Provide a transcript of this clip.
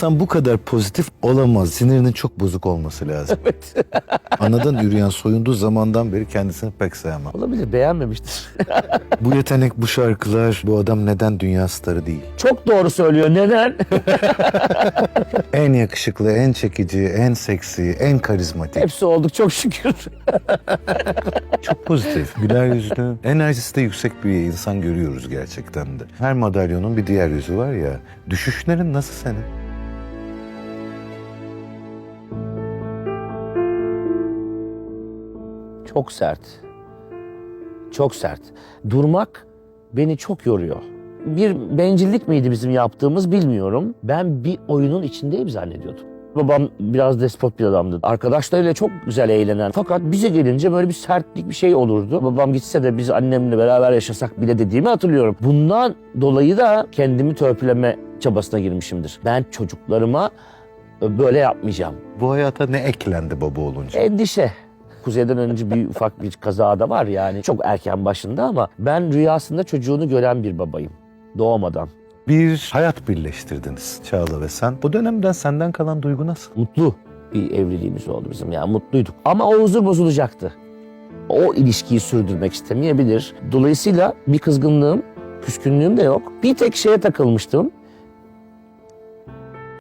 insan bu kadar pozitif olamaz. Sinirinin çok bozuk olması lazım. Evet. Anadan yürüyen soyunduğu zamandan beri kendisini pek sevmem. Olabilir beğenmemiştir. Bu yetenek, bu şarkılar, bu adam neden dünya starı değil? Çok doğru söylüyor. Neden? En yakışıklı, en çekici, en seksi, en karizmatik. Hepsi olduk çok şükür. Çok pozitif, güler yüzlü, enerjisi de yüksek bir insan görüyoruz gerçekten de. Her madalyonun bir diğer yüzü var ya. Düşüşlerin nasıl senin? Çok sert. Çok sert. Durmak beni çok yoruyor. Bir bencillik miydi bizim yaptığımız bilmiyorum. Ben bir oyunun içindeyim zannediyordum. Babam biraz despot bir adamdı. Arkadaşlarıyla çok güzel eğlenen. Fakat bize gelince böyle bir sertlik bir şey olurdu. Babam gitse de biz annemle beraber yaşasak bile dediğimi hatırlıyorum. Bundan dolayı da kendimi törpüleme çabasına girmişimdir. Ben çocuklarıma böyle yapmayacağım. Bu hayata ne eklendi baba olunca? Endişe. Kuzeyden önce bir ufak bir kaza da var yani. Çok erken başında ama ben rüyasında çocuğunu gören bir babayım. Doğmadan. Bir hayat birleştirdiniz Çağla ve sen. Bu dönemden senden kalan duygu nasıl? Mutlu bir evliliğimiz oldu bizim. Yani mutluyduk. Ama o huzur bozulacaktı. O ilişkiyi sürdürmek istemeyebilir. Dolayısıyla bir kızgınlığım, küskünlüğüm de yok. Bir tek şeye takılmıştım.